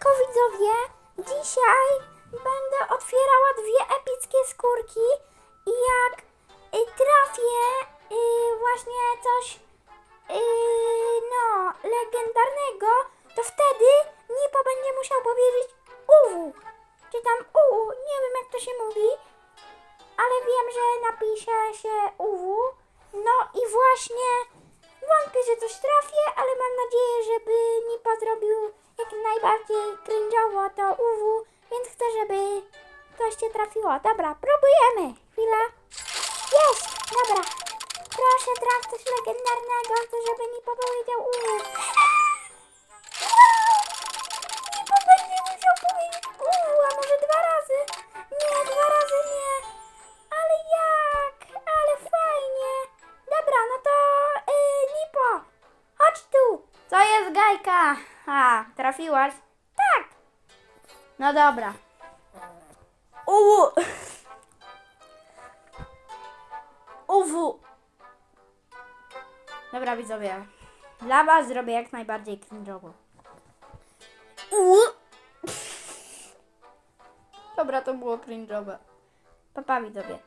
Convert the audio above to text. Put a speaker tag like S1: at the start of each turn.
S1: Siemanko widzowie! Dzisiaj będę otwierała dwie epickie skórki i jak y, trafię y, właśnie coś y, no legendarnego, to wtedy Nipo będzie musiał powiedzieć uwu, czy tam u, nie wiem jak to się mówi, ale wiem, że napisze się uwu. No i właśnie wątpię, że coś trafię, ale mam nadzieję, żeby Nipo zrobił jak najbardziej cringe'owo to uwu, więc chcę, żeby coś cię trafiło. Dobra, próbujemy. Chwila. Jest! Dobra. Proszę traf coś legendarnego, chcę, żeby Nipo powiedział uwu. Jest Gajka? A, trafiłaś? Tak. No dobra. Uwu. Uwu. Dobra widzowie. Dla was zrobię jak najbardziej cringe'owo. Uwu. Dobra, to było cringe'owe. Papa widzowie.